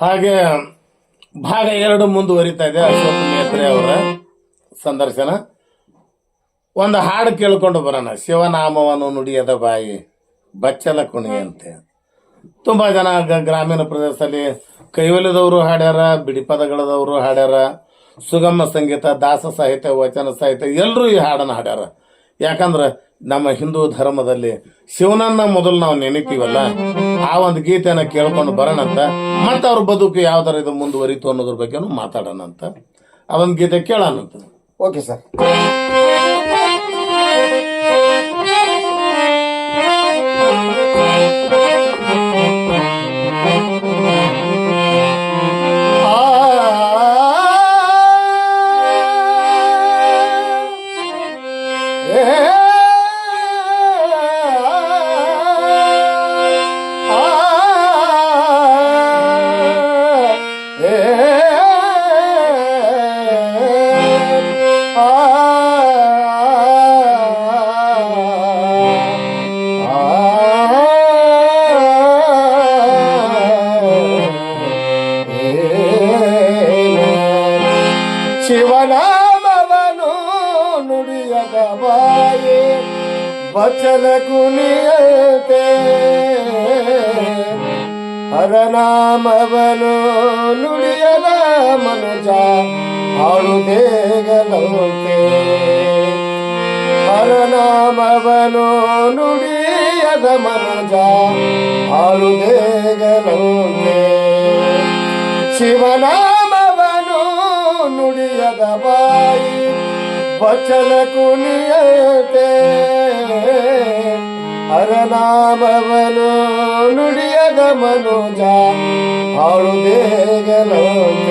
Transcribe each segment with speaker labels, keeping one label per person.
Speaker 1: ಹಾಗೆ ಭಾಗ ಎರಡು ಮುಂದುವರಿತಾ ಇದೆ ಅಶೋಕ್ ಮೇತ್ರೆ ಅವರ ಸಂದರ್ಶನ. ಒಂದು ಹಾಡು ಕೇಳ್ಕೊಂಡು ಬರೋಣ. ಶಿವನಾಮವನ್ನು ನುಡಿಯದ ಬಾಯಿ ಬಚ್ಚಲ ಕುಣಿಯಂತೆ. ತುಂಬಾ ಜನ ಗ್ರಾಮೀಣ ಪ್ರದೇಶದಲ್ಲಿ ಕೈವಲದವರು ಹಾಡ್ಯಾರ ಬಿಡಿಪದಗಳದವರು ಹಾಡ್ಯಾರ, ಸುಗಮ ಸಂಗೀತ, ದಾಸ ಸಾಹಿತ್ಯ, ವಚನ ಸಾಹಿತ್ಯ ಎಲ್ಲರೂ ಈ ಹಾಡನ್ನು ಹಾಡ್ಯಾರ. ಯಾಕಂದ್ರೆ ನಮ್ಮ ಹಿಂದೂ ಧರ್ಮದಲ್ಲಿ ಶಿವನನ್ನ ಮೊದಲು ನಾವು ನೆನಿತೀವಲ್ಲ, ಆ ಒಂದು ಗೀತೆಯನ್ನ ಕೇಳ್ಕೊಂಡು ಬರೋಣಂತ, ಮತ್ತೆ ಅವ್ರ ಬದುಕು ಯಾವ ಥರ ಇದು, ಮುಂದುವರಿತು ಅನ್ನೋದ್ರ ಬಗ್ಗೆನೂ ಮಾತಾಡೋಣಂತ. ಅದೊಂದು ಗೀತೆ ಕೇಳೋಣಂತ.
Speaker 2: ಓಕೆ ಸರ್ ಶಿವನಾಮವನು ನುಡಿಯದ ಬಾಯಿ ಬಚಲ ಕುಣಿಯತೆ ಹರನಾಮವನು ನುಡಿಯದ ಮನುಜ ಹಾಳುದೇಗಲಂತೆ ಹರನಾಮವನು ನುಡಿಯದ ಮನುಜ ಹಾಳುದೇಗಲಂತೆ ಶಿವನಾಮವನು ನುಡಿಯದ ಬಾಯಿ ಬಚಲ ಕುಣಿಯತೆ ಹರನಾಮವನು ನುಡಿಯದ ಮನುಜ ಹಾಳುದೇಗಲಂತೆ ಹಾಳುದೇಗಲಂತೆ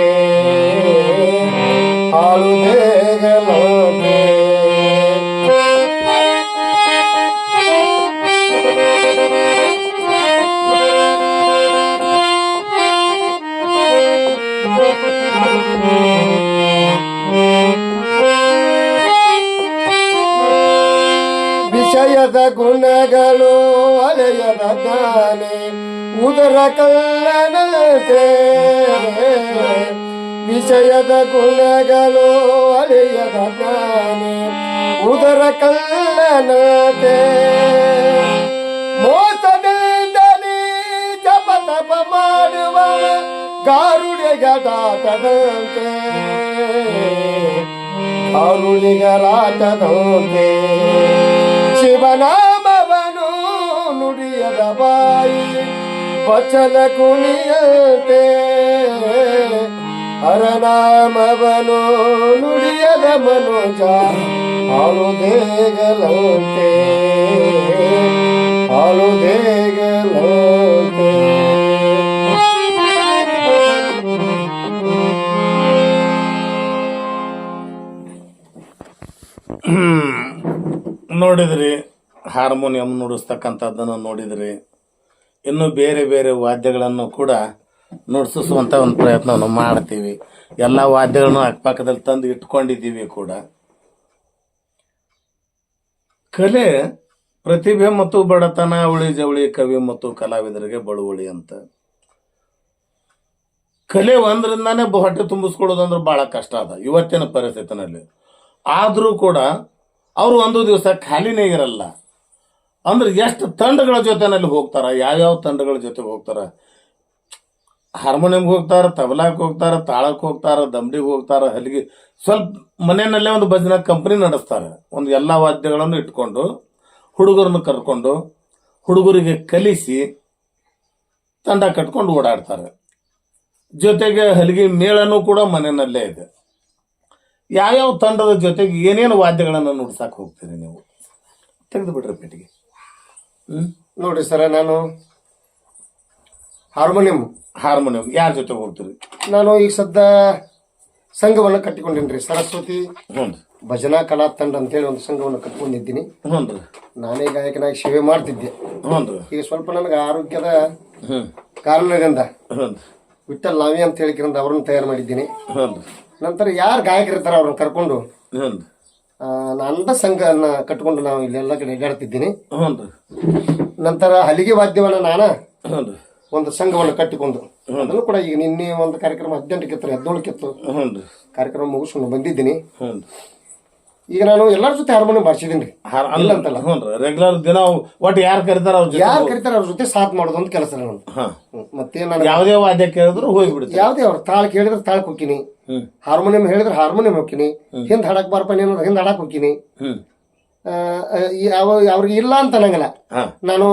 Speaker 2: ವಿಷಯದ ಗುಣಗಳು ಅಲೆಯದ ತಾನೆ ಉದರ ಕಲ್ಲನತೆ ವಿಷಯದ ಗುಣಗಳು ಅಲೆಯದ ತಾನೆ ಉದರ ಕಲ್ಲನತೆ ಮೋಸದಿಂದಲೇ ಜಪ ತಪ ಮಾಡುವ ಗಾರುಡಿಗದಾತದಂತೆ ಕಾರುಳಿಗರಾಟದಂತೆ ವಚನ ಕುಣಿಯತೆ. ಹರನಾಮವನು ನುಡಿಯದ ಮನುಜ ಹಾಳುದೇಗಲಂತೆ ಹಾಳುದೇಗಲಂತೆ
Speaker 1: ನೋಡಿದ್ರಿ ಹಾರ್ಮೋನಿಯಂ ನುಡಿಸ್ತಕ್ಕಂಥದ್ದನ್ನು ನೋಡಿದ್ರಿ. ಇನ್ನು ಬೇರೆ ಬೇರೆ ವಾದ್ಯಗಳನ್ನು ಕೂಡ ನುಡಿಸುವಂಥ ಒಂದು ಪ್ರಯತ್ನವನ್ನು ಮಾಡ್ತೀವಿ. ಎಲ್ಲ ವಾದ್ಯಗಳನ್ನು ಅಕ್ಕಪಕ್ಕದಲ್ಲಿ ತಂದು ಇಟ್ಕೊಂಡಿದ್ದೀವಿ ಕೂಡ. ಕಲೆ ಪ್ರತಿಭೆ ಮತ್ತು ಬಡತನ ಅವಳಿ ಜವಳಿ, ಕವಿ ಮತ್ತು ಕಲಾವಿದರಿಗೆ ಬಳುವಳಿ ಅಂತ. ಕಲೆ ಒಂದರಿಂದನೇ ಹೊಟ್ಟೆ ತುಂಬಿಸ್ಕೊಳ್ಳೋದು ಅಂದ್ರೆ ಬಹಳ ಕಷ್ಟ ಅದ ಇವತ್ತಿನ ಪರಿಸ್ಥಿತಿನಲ್ಲಿ. ಆದರೂ ಕೂಡ ಅವರು ಒಂದು ದಿವಸ ಖಾಲಿನೇ ಇರಲ್ಲ. ಅಂದ್ರೆ ಎಷ್ಟು ತಂಡಗಳ ಜೊತೆನಲ್ಲಿ ಹೋಗ್ತಾರ? ಯಾವ್ಯಾವ ತಂಡಗಳ ಜೊತೆಗೆ ಹೋಗ್ತಾರ? ಹಾರ್ಮೋನಿಯಂ ಹೋಗ್ತಾರ, ತಬಲಾಕ್ ಹೋಗ್ತಾರ ತಾಳಕ್ಕೆ ಹೋಗ್ತಾರ ದಮ್ಡಿಗೆ ಹೋಗ್ತಾರ, ಹಲಿಗೆ ಸ್ವಲ್ಪ ಮನೆಯಲ್ಲೇ ಒಂದು ಭಜನಾ ಕಂಪನಿ ನಡೆಸ್ತಾರೆ. ಒಂದು ಎಲ್ಲ ವಾದ್ಯಗಳನ್ನು ಇಟ್ಕೊಂಡು, ಹುಡುಗರನ್ನು ಕರ್ಕೊಂಡು, ಹುಡುಗರಿಗೆ ಕಲಿಸಿ, ತಂಡ ಕಟ್ಕೊಂಡು ಓಡಾಡ್ತಾರೆ. ಜೊತೆಗೆ ಹಲಿಗೆ ಮೇಳನೂ ಕೂಡ ಮನೆಯಲ್ಲೇ ಇದೆ. ಯಾವ್ಯಾವ ತಂಡದ ಜೊತೆಗೆ ಏನೇನು ವಾದ್ಯಗಳನ್ನು ನುಡ್ಸಕ್ಕೆ ಹೋಗ್ತೀರಿ ನೀವು? ತೆಗೆದು ಬಿಡ್ರಿ ಪೆಟ್ಟಿಗೆ.
Speaker 2: ನೋಡ್ರಿ ಸರ ನಾನು ಹಾರ್ಮೋನಿಯಂ.
Speaker 1: ಹಾರ್ಮೋನಿಯಂ. ಯಾರ ಜೊತೆ ಹೋಗ್ತೀರಿ?
Speaker 2: ನಾನು ಈಗ ಸದ್ದ ಸಂಘವನ್ನು ಕಟ್ಟಿಕೊಂಡಿನಿ ಸರಸ್ವತಿ
Speaker 1: ಹ್ಞೂ
Speaker 2: ಭಜನಾ ಕಲಾ ತಂಡ ಅಂತೇಳಿ ಒಂದು ಸಂಘವನ್ನು ಕಟ್ಕೊಂಡಿದ್ದೀನಿ
Speaker 1: ಹ್ಞೂ ರೀ.
Speaker 2: ನಾನೇ ಗಾಯಕನಾಗಿ ಸೇವೆ ಮಾಡ್ತಿದ್ದೆ.
Speaker 1: ಹ್ಞೂ ರೀ.
Speaker 2: ಈಗ ಸ್ವಲ್ಪ ನನಗೆ ಆರೋಗ್ಯದ ಕಾರಣದಿಂದ ವಿಠಲ್ ಲಾವಿ ಅಂತ ಹೇಳಿಕಿರಂದ ಅವ್ರನ್ನ ತಯಾರು ಮಾಡಿದ್ದೀನಿ. ನಂತರ ಯಾರು ಗಾಯಕರಿರ್ತಾರೆ ಅವ್ರನ್ನ ಕರ್ಕೊಂಡು ನಂದ ಸಂಘನ ಕಟ್ಕೊಂಡು ನಾವು ಇಲ್ಲೆಲ್ಲ ಕಡೆ ಅಡ್ಡಾಡ್ತಿದ್ದೀನಿ
Speaker 1: ಹ್ಞೂ ರೀ.
Speaker 2: ನಂತರ ಹಲಿಗೆ ವಾದ್ಯವನ್ನು ನಾನು
Speaker 1: ಹ್ಞೂ ರೀ.
Speaker 2: ಒಂದು ಸಂಘವನ್ನು ಕಟ್ಟಿಕೊಂಡು. ಅದನ್ನು ಕೂಡ ಈಗ ನಿನ್ನೆ ಒಂದು ಕಾರ್ಯಕ್ರಮ ಹದಿನೆಂಟಕ್ಕೆ ಹದಿನೇಳಕ್ಕೆ
Speaker 1: ಹ್ಞೂ ರೀ.
Speaker 2: ಕಾರ್ಯಕ್ರಮ ಮುಗಿಸ್ಕೊಂಡು ಬಂದಿದ್ದೀನಿ.
Speaker 1: ಹ್ಞೂ
Speaker 2: ಈಗ ನಾನು ಎಲ್ಲರ ಜೊತೆ ಹಾರ್ಮೋನಿಯಂ ಬಾರಿಸಿದ್ದೀನಿ ರೀ
Speaker 1: ಅಲ್ಲ ಅಂತಲ್ಲ. ಹ್ಞೂ ರೀ ರೆಗ್ಯುಲರ್ ದಿನ ಒಟ್ಟು ಯಾರು ಕರೀತಾರ ಅವ್ರ ಜೊತೆ
Speaker 2: ಯಾರು ಕರಿತಾರೆ ಅವ್ರ ಜೊತೆ ಸಾಥ್ ಮಾಡೋದು ಅಂತ ಕೆಲಸ ನಾನು
Speaker 1: ಹಾಂ.
Speaker 2: ಮತ್ತೆ ನಾನು
Speaker 1: ಯಾವುದೇ ವಾದ್ಯ ಕೇಳಿದ್ರು ಹೋಗಿ
Speaker 2: ಯಾವುದೇ ಅವ್ರು ತಾಳ ಕೇಳಿದ್ರೆ ತಾಳಕ್ ಹೋಗ್ತೀನಿ ಹಾರ್ಮೋನಿಯಂ ಹೇಳಿದ್ರೆ ಹಾರ್ಮೋನಿಯಂ ಹೋಗ್ತೀನಿ ಹಿಂದ್ ಹಾಡಕ್ ಬಾರಪ್ಪ ನೀನು ಹಿಂದ್ ಹಾಡಕ್ ಹೋಗ್ತೀನಿ
Speaker 1: ಹ್ಮ್.
Speaker 2: ಆ, ಯಾವ ಅವ್ರಿಗೆ ಇಲ್ಲ ಅಂತ ಅನ್ನಂಗಿಲ್ಲ. ನಾನು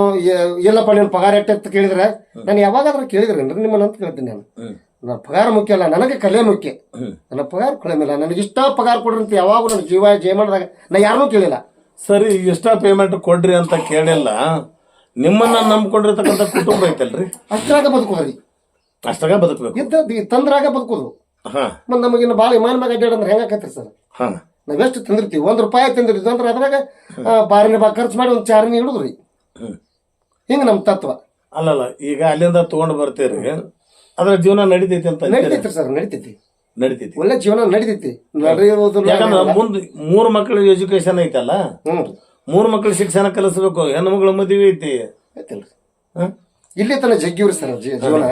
Speaker 2: ಇಲ್ಲಪ್ಪ ನೀನು ಪಗಾರ ಎಟ್ಟೆತ್ತು ಕೇಳಿದ್ರೆ ನಾನು ಯಾವಾಗಾದ್ರೂ ಕೇಳಿದ್ರೇನ್ರಿ ನಿಮ್ಮನ್ನ ಅಂತ ಕೇಳ್ತೀನಿ ನಾನು. ನನ್ನ ಪಗಾರ ಮುಖ್ಯ ಅಲ್ಲ ನನಗೆ ಕಲೆ ಮುಖ್ಯ. ನನ್ನ ಪಗಾರ ಕೊಡಮಿಲ್ಲ ನನಗೆ ಇಷ್ಟ ಪಗಾರ ಕೊಡ್ರಿ ಅಂತ ಯಾವಾಗೂ ನನ್ನ ಜೀವ ಜಯ ಮಾಡಿದಾಗ ನಾ ಯಾರನ್ನೂ ಕೇಳಿಲ್ಲ.
Speaker 1: ಸರಿ ಎಷ್ಟ ಪೇಮೆಂಟ್ ಕೊಡ್ರಿ ಅಂತ ಕೇಳಿಲ್ಲ. ನಿಮ್ಮನ್ನ ನಂಬ್ಕೊಂಡಿರ್ತಕ್ಕಂಥ ಕುಟುಂಬ ಐತಲ್ರಿ?
Speaker 2: ಅಷ್ಟ್ರಾಗ ಬದುಕೋದ್ರಿ
Speaker 1: ಅಷ್ಟಾಗ ಬದುಕಬೇಕು.
Speaker 2: ತಂದ್ರಾಗ ಬದುಕೋದು.
Speaker 1: ಹಾ.
Speaker 2: ಮತ್ತೆ ನಮಗಿನ್ನು ಭಾಳ ವಿಮಾನ ಮ್ಯಾಗ ಅಡ್ಡಾಡಂದ್ರೆ ಹೆಂಗಾಕತ್ರಿ ಸರ್?
Speaker 1: ಹಾ.
Speaker 2: ಎಷ್ಟು ತಂದಿರ್ತೀವಿ? ಒಂದ್ ರೂಪಾಯಿ ತಂದಿರ್ತೀವಿ. ಅಂದ್ರೆ ಅದ್ರಾಗ ಬಾರಿನ ಬಾ ಖರ್ಚು ಮಾಡಿ ಒಂದು ಚಾರನಿ ಹಿಡಿದ್ರಿ.
Speaker 1: ಹಿಂಗೆ
Speaker 2: ಹಿಂಗ ನಮ್ ತತ್ವ.
Speaker 1: ಅಲ್ಲಲ್ಲ ಈಗ ಅಲ್ಲಿಂದ ತಗೊಂಡು ಬರ್ತೀರಿ. ಅದ್ರ ಜೀವನ ನಡಿತೈತಿ ಅಂತ
Speaker 2: ನಡೀತೈತಿ ಸರ್ ನಡಿತೈತಿ.
Speaker 1: ನಡಿತೈತಿ.
Speaker 2: ಒಳ್ಳೆ ಜೀವನ ನಡಿತೈತಿ. ನಡೆಯೋದು
Speaker 1: ಯಾಕಂದ್ರೆ ಮುಂದ್ ಮೂರು ಮಕ್ಳು ಎಜುಕೇಶನ್ ಐತಲ್ಲ?
Speaker 2: ಹ್ಞೂ
Speaker 1: ಮೂರು ಮಕ್ಕಳು ಶಿಕ್ಷಣ ಕಲಿಸ್ಬೇಕು ಹೆಣ್ಣು ಮಗಳ ಮದುವೆ ಐತಿ.
Speaker 2: ಐತಲ್ರಿ.
Speaker 1: ಹ?
Speaker 2: ಇಲ್ಲಿ ತನ ಜಗ್ಗಿವ್ರಿ ಸರ್ ಜೀ- ಜೀವನ.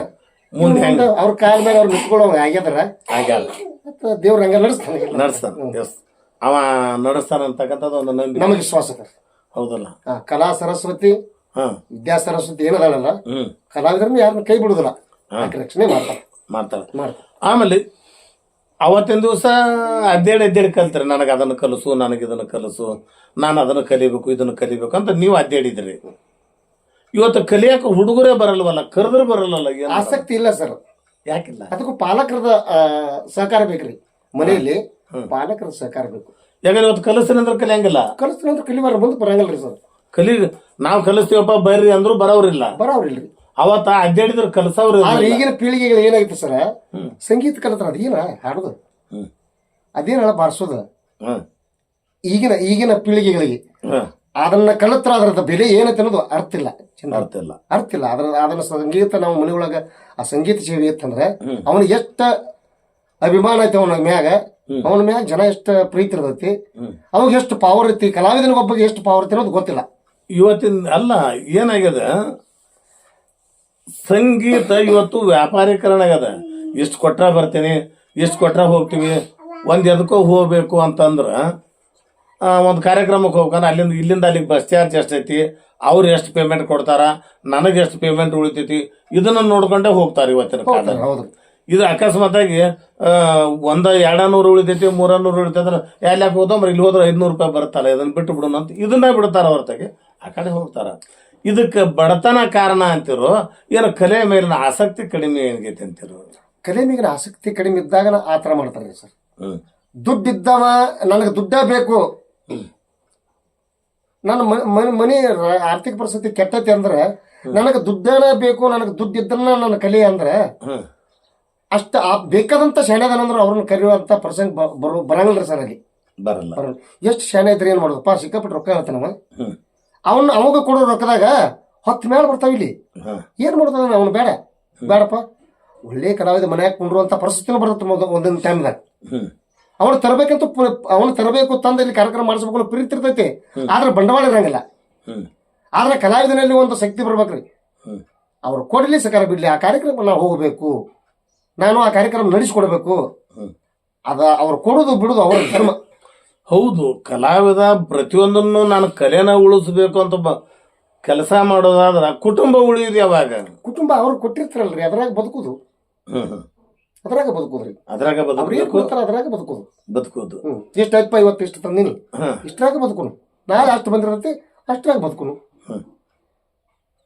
Speaker 1: ಮುಂದೆ ಹೆಂಗ?
Speaker 2: ಅವ್ರ ಕಾಲ ಮೇಲೆ ಅವ್ರು ನಿಂತ್ಕೊಳ್ಳೋ ಆಗ್ಯದಾರ
Speaker 1: ಆಗ್ಯಾದ
Speaker 2: ಮತ್ತೆ ದೇವ್ರ ಹಂಗ ನಡೆಸ್ತಾನೆ
Speaker 1: ನಡೆಸ್ತಾನ ಎಸ್. ಅವ ನಡೆಸ್ತಾನ ಅಂತಕ್ಕಂಥದ್ದು ಒಂದು ನಂಬಿಕೆ.
Speaker 2: ನಮಗೆ ವಿಶ್ವಾಸ.
Speaker 1: ಹೌದಲ್ಲ?
Speaker 2: ಆ, ಕಲಾ ಸರಸ್ವತಿ
Speaker 1: ಹಾ.
Speaker 2: ವಿದ್ಯಾ ಸರಸ್ವತಿ ಏನದಾಳಲ್ಲ
Speaker 1: ಹ್ಮ್.
Speaker 2: ಕಲಾವಿದ್ರನ್ನ ಯಾರನ್ನ ಕೈ ಬಿಡುದಿಲ್ಲ. ಆಕೆ ರಕ್ಷಣೆ ಮಾಡ್ತಾರೆ.
Speaker 1: ಮಾಡ್ತಾಳ
Speaker 2: ಮಾಡ್ತಾರೆ.
Speaker 1: ಆಮೇಲೆ ಅವತ್ತಿನ ದಿವಸ ಅದ್ದೇಡ್ ಅದ್ದೇಡ್ ಕಲ್ತಾರೆ ನನಗೆ ಅದನ್ನು ಕಲಿಸು ನನಗೆ ಇದನ್ನು ಕಲಿಸು ನಾನು ಅದನ್ನು ಕಲಿಬೇಕು ಇದನ್ನು ಕಲಿಬೇಕು ಅಂತ ನೀವು ಅದ್ದೇಡಿದ್ರಿ ಇವತ್ತು ಕಲಿಯಕ್ಕೆ ಹುಡುಗರೇ ಬರಲ್ವಲ್ಲ ಕರೆದ್ರೆ ಬರಲ್ಲಲ್ಲ
Speaker 2: ಆಸಕ್ತಿ ಇಲ್ಲ ಸರ್.
Speaker 1: ಯಾಕಿಲ್ಲ?
Speaker 2: ಅದಕ್ಕೂ ಪಾಲಕರದ ಸಹಕಾರ ಬೇಕ್ರಿ. ಮನೆಯಲ್ಲಿ ಪಾಲಕರ ಸಹಕಾರ ಬೇಕು.
Speaker 1: ಯಾಕಂದ್ರೆ ಇವತ್ತು ಕಲಿಸ್ತೀನಿ ಅಂದ್ರೆ ಕಲಿಯಂಗಿಲ್ಲ?
Speaker 2: ಕಲಿಸ್ತೀನಿ ಅಂದ್ರೆ ಕಲಿಬಾರ ಮುಂದೆ ರೀ ಸರ್.
Speaker 1: ಕಲಿ ನಾವು ಕಲಿಸ್ತೀವಪ್ಪ ಬರ್ರಿ ಅಂದ್ರೂ ಬರೋರಿಲ್ಲ
Speaker 2: ಬರೋರಿಲ್ರಿ
Speaker 1: ಅವತ್ತ ಅಡ್ಡಾಡಿದ್ರು ಕಲಸವ್ರು
Speaker 2: ಆದ್ರೆ ಈಗಿನ ಪೀಳಿಗೆಗಳು ಏನಾಗಿತ್ತು ಸರ್? ಸಂಗೀತ ಕಲಿತಾರ ಅದೇನ ಹಾಡುದು. ಅದೇನ ಬಾರಿಸೋದು? ಈಗಿನ ಈಗಿನ ಪೀಳಿಗೆಗಳಿಗೆ ಅದನ್ನ ಕಲಿತ್ರ ಅದರದ ಬೆಲೆ ಏನೈತೆ ಅನ್ನೋದು ಅರ್ಥ ಇಲ್ಲ.
Speaker 1: ಅರ್ಥ ಇಲ್ಲ.
Speaker 2: ಅರ್ಥ ಇಲ್ಲ. ಅದರ ಅದನ್ನ ಸಂಗೀತ ನಾವು ಮನೆಯೊಳಗ ಆ ಸಂಗೀತ ಸೇವೆ ಇತ್ತಂದ್ರೆ ಅವನಿಗೆ ಎಷ್ಟ ಅಭಿಮಾನ ಐತೆ ಅವನ ಮ್ಯಾಗ ಅವನ ಮ್ಯಾಗ ಜನ ಎಷ್ಟು ಪ್ರೀತಿ ಇರ್ತೈತಿ ಅವಾಗ ಎಷ್ಟು ಪವರ್ ಐತಿ ಕಲಾವಿದನ ಒಬ್ಬಗೆ ಎಷ್ಟು ಪವರ್ ಐತಿ ಅನ್ನೋದು ಗೊತ್ತಿಲ್ಲ.
Speaker 1: ಇವತ್ತಿನ ಅಲ್ಲ ಏನಾಗ್ಯದ? ಸಂಗೀತ ಇವತ್ತು ವ್ಯಾಪಾರೀಕರಣ ಆಗದ ಇಷ್ಟು ಕೊಟ್ರ ಬರ್ತೀನಿ ಇಷ್ಟು ಕೊಟ್ರ ಹೋಗ್ತೀವಿ ಒಂದ್ ಎದಕ್ಕೋ ಹೋಗ್ಬೇಕು ಅಂತಂದ್ರ ಒಂದ್ ಕಾರ್ಯಕ್ರಮಕ್ಕೆ ಹೋಗ್ಬೇಕಂದ್ರೆ ಅಲ್ಲಿಂದ ಇಲ್ಲಿಂದ ಅಲ್ಲಿಗೆ ಬಸ್ ಚಾರ್ಜ್ ಎಷ್ಟೈತಿ ಅವ್ರು ಎಷ್ಟು ಪೇಮೆಂಟ್ ಕೊಡ್ತಾರ ನನಗೆ ಎಷ್ಟು ಪೇಮೆಂಟ್ ಉಳಿತೈತಿ ಇದನ್ನ ನೋಡ್ಕೊಂಡೇ ಹೋಗ್ತಾರೆ ಇವತ್ತಿನ ಕಾಲ. ಇದು ಅಕಸ್ಮಾತಾಗಿ ಒಂದ ಎರಡ ನೂರು ಉಳಿತೈತಿ ಮೂರನೂರು ಉಳಿತೈತ್ರ ಯಾಕೆ ಹೋದ್ರೆ ಇಲ್ಲಿ ಹೋದ್ರೆ ಐದ್ನೂರು ರೂಪಾಯಿ ಬರುತ್ತಲ್ಲ ಇದನ್ನ ಬಿಟ್ಟು ಬಿಡೋಣ ಅಂತ ಇದನ್ನ ಬಿಡ್ತಾರ ಹೊರತಾಗಿ ಆ ಕಡೆ ಹೋಗ್ತಾರ. ಇದಕ್ಕೆ ಬಡತನ ಕಾರಣ ಅಂತಿರೋ ಏನು ಕಲೆ ಮೇಲಿನ ಆಸಕ್ತಿ ಕಡಿಮೆ ಏನಾಗೈತೆ ಅಂತಿರೋ?
Speaker 2: ಕಲೆ ಮೇಲಿನ ಆಸಕ್ತಿ ಕಡಿಮೆ ಇದ್ದಾಗ ಆ ಥರ ಮಾಡ್ತಾರೆ ಸರ್.
Speaker 1: ದುಡ್ಡು
Speaker 2: ದುಡ್ಡಿದ್ದವ ನನಗೆ ದುಡ್ಡ ಬೇಕು. ನನ್ನ ಮನೆ ಆರ್ಥಿಕ ಪರಿಸ್ಥಿತಿ ಕೆಟ್ಟತಿ ಅಂದ್ರೆ ನನಗೆ ದುಡ್ಡನ ಬೇಕು ನನಗೆ ದುಡ್ಡು ಇದ್ದನ್ನ ನನ್ನ ಕಲಿ ಅಂದ್ರೆ ಅಷ್ಟು ಆ ಬೇಕಾದಂತ ಶಾಣೆದನ ಅಂದ್ರೆ ಅವ್ರನ್ನ ಕರೆಯುವಂತ ಪ್ರಸಂಗ ಬ- ಬರೋ ಬರಂಗಿಲ್ಲ ಸರ್ ಅಲ್ಲಿ.
Speaker 1: ಬರಲ್ಲ.
Speaker 2: ಬರಲ್ಲ. ಎಷ್ಟು ಶಾಣೆ ಇದ್ರೆ ಏನ್ ಮಾಡೋದಪ್ಪ ಸಿಕ್ಕಾಪಟ್ಟು ರೊಕ್ಕ ಹೇಳ್ತಾನವ? ಅವನ್ ಅವಾಗ ಕೊಡೋ ರೊಕ್ಕದಾಗ ಹೊತ್ತ ಮೇಲೆ ಬರ್ತಾವ ಇಲ್ಲಿ. ಏನು ಮಾಡ್ತಾನ ಅವನು? ಬೇಡ. ಬೇಡಪ್ಪ. ಒಳ್ಳೆ ಕಲಾವಿದ ಮನ್ಯಾಗ ಕುಂಡ್ರುವಂತ ಪರಿಸ್ಥಿತಿನೂ ಬರ್ತದೆ ಒಂದೊಂದು ಟೈಮ್ದಾಗ ಅವನು ತರಬೇಕಂತ ಅವನು ತರಬೇಕು ತಂದ ಇಲ್ಲಿ ಕಾರ್ಯಕ್ರಮ ಮಾಡಿಸ್ಬೇಕು ಅನ್ನೋ ಪ್ರೀತಿ ಇರ್ತೈತಿ. ಆದ್ರೆ ಬಂಡವಾಳ ಇರಂಗಿಲ್ಲ. ಆದ್ರೆ ಕಲಾವಿದನಲ್ಲಿ ಒಂದು ಶಕ್ತಿ ಬರ್ಬೇಕ್ರಿ. ಅವ್ರು ಕೊಡಲಿ ಸಕಾರ ಬಿಡ್ಲಿ ಆ ಕಾರ್ಯಕ್ರಮ ನಾವು ಹೋಗಬೇಕು. ನಾನು ಆ ಕಾರ್ಯಕ್ರಮ ನಡೆಸ್ಕೊಡ್ಬೇಕು. ಅದ ಅವ್ರು ಕೊಡೋದು ಬಿಡೋದು ಅವ್ರ ಧರ್ಮ.
Speaker 1: ಹೌದು ಕಲಾವಿದ ಪ್ರತಿಯೊಂದನ್ನು ನಾನು ಕಲೆನ ಉಳಿಸ್ಬೇಕು ಅಂತ ಬ ಕೆಲಸ ಮಾಡೋದಾದ್ರೆ ಕುಟುಂಬ ಉಳಿಯೋದು ಯಾವಾಗ?
Speaker 2: ಕುಟುಂಬ ಅವ್ರು ಕೊಟ್ಟಿರ್ತಾರಲ್ರಿ ಅದ್ರಾಗ ಬದುಕುದು.
Speaker 1: ಹ್ಮ್
Speaker 2: ಅದ್ರಾಗ ಬದುಕುದ್ರಿ.
Speaker 1: ಅದ್ರಾಗ
Speaker 2: ಅವ್ರು ಏನ್
Speaker 1: ಬದುಕಬೇಕು
Speaker 2: ಕೊಡ್ತಾರ ಅದ್ರಾಗ ಬದುಕುದು.
Speaker 1: ಬದುಕೋದು.
Speaker 2: ಹ್ಮ್. ಎಷ್ಟಾಯ್ತಪ್ಪ ಇವತ್ತು ಇಷ್ಟು ತಂದಿನಿ.
Speaker 1: ಹ್ಮ್
Speaker 2: ಇಷ್ಟ್ರಾಗ ಬದುಕುನು. ನಾಳೆ ಅಷ್ಟು ಬಂದಿರತ್ತೆ ಅಷ್ಟ್ರಾಗ ಬದುಕುನು.
Speaker 1: ಹ್ಮ್.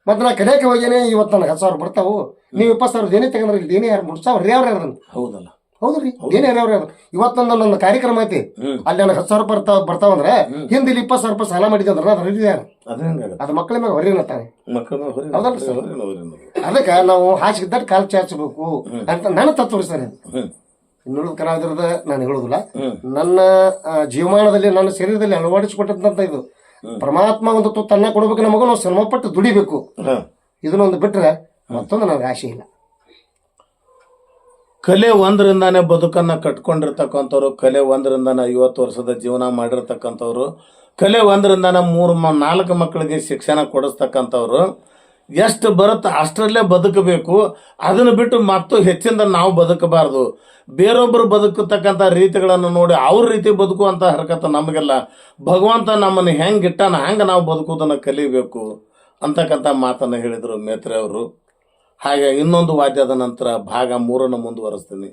Speaker 2: ಮತ್ತೆ ನಾ ಕಲಿಯಕ್ಕೆ ಹೋಗೇನೆ ಇವತ್ತು ನನಗೆ ಹತ್ತು ಸಾವಿರ ಬರ್ತಾವು. ನೀವು ಇಪ್ಪತ್ತು ಸಾವಿರ ಏನೇ ತಗೊಂಡ್ರೆ ಇಲ್ಲಿ ಏನೇ ಯಾರು ಮೂರು ಸಾವಿರ ರೀ ಅವ್ರ
Speaker 1: ಹೌದಲ್ಲ.
Speaker 2: ಹೌದ್ರಿ? ಏನೇ ಅವ್ರ? ಇವತ್ತೊಂದು ನನ್ನ ಕಾರ್ಯಕ್ರಮ ಐತಿ. ಅಲ್ಲಿ ನನಗೆ ಹತ್ತು ಸಾವಿರ ಬರ್ತಾವ ಬರ್ತಾವಂದ್ರೆ ಹಿಂದೆ ಇಲ್ಲಿ ಇಪ್ಪತ್ತು ಸಾವಿರ ರೂಪಾಯಿ ಸಾಲ ಮಾಡಿದ್ದೆ ಅಂದ್ರೆ ಅದು ಹರಿದ
Speaker 1: ಅದೇ
Speaker 2: ಮಕ್ಕಳ ಮೇಲೆ ಹೊರಿನ ತಾನೆ ಹೌದಲ್ಲ ಸರ್? ಅದಕ್ಕೆ ನಾವು ಹಾಸಿಗಿದ್ದಾಗ ಕಾಲು ಚಾಚಬೇಕು. ಅಂತ ನನ್ನ ತತ್ವ ಸರ್ ಇನ್ನುಳಿದ ಕಲಾವಿದರದ ನಾನು ಹೇಳುದಿಲ್ಲ. ನನ್ನ ಜೀವಮಾನದಲ್ಲಿ ನನ್ನ ಶರೀರದಲ್ಲಿ ಅಳವಡಿಸಿಕೊಟ್ಟಂತ ಇದು. ಪರಮಾತ್ಮ ಒಂದು ತನ್ನ ಕೊಡಬೇಕು ನಮಗೂ ನಾವು ಶ್ರಮಪಟ್ಟು ದುಡಿಬೇಕು. ಇದನ್ನೊಂದು ಬಿಟ್ರೆ ಮತ್ತೊಂದು ನನಗೆ ಆಶೆ ಇಲ್ಲ.
Speaker 1: ಕಲೆ ಒಂದರಿಂದಾನೇ ಬದುಕನ್ನು ಕಟ್ಕೊಂಡಿರ್ತಕ್ಕಂಥವ್ರು, ಕಲೆ ಒಂದರಿಂದಾನೆ ಐವತ್ತು ವರ್ಷದ ಜೀವನ ಮಾಡಿರ್ತಕ್ಕಂಥವ್ರು, ಕಲೆ ಒಂದರಿಂದಾನೆ ಮೂರು ಮ, ನಾಲ್ಕು ಮಕ್ಕಳಿಗೆ ಶಿಕ್ಷಣ ಕೊಡಿಸ್ತಕ್ಕಂಥವ್ರು. ಎಷ್ಟು ಬರುತ್ತೆ ಅಷ್ಟರಲ್ಲೇ ಬದುಕಬೇಕು. ಅದನ್ನು ಬಿಟ್ಟು ಮತ್ತು ಹೆಚ್ಚಿಂದ ನಾವು ಬದುಕಬಾರ್ದು. ಬೇರೊಬ್ಬರು ಬದುಕತಕ್ಕಂಥ ರೀತಿಗಳನ್ನು ನೋಡಿ ಅವ್ರ ರೀತಿ ಬದುಕುವಂಥ ಹರಕತ್ತ ನಮಗೆಲ್ಲ. ಭಗವಂತ ನಮ್ಮನ್ನು ಹೆಂಗೆ ಇಟ್ಟಾನ, ಹಂಗೆ ನಾವು ಬದುಕುವುದನ್ನು ಕಲಿಬೇಕು ಅಂತಕ್ಕಂಥ ಮಾತನ್ನು ಹೇಳಿದರು ಮೇತ್ರೆ ಅವರು. ಹಾಗೆ ಇನ್ನೊಂದು ವಾದ್ಯದ ನಂತರ ಭಾಗ ಮೂರನ್ನು ಮುಂದುವರಿಸ್ತೀನಿ.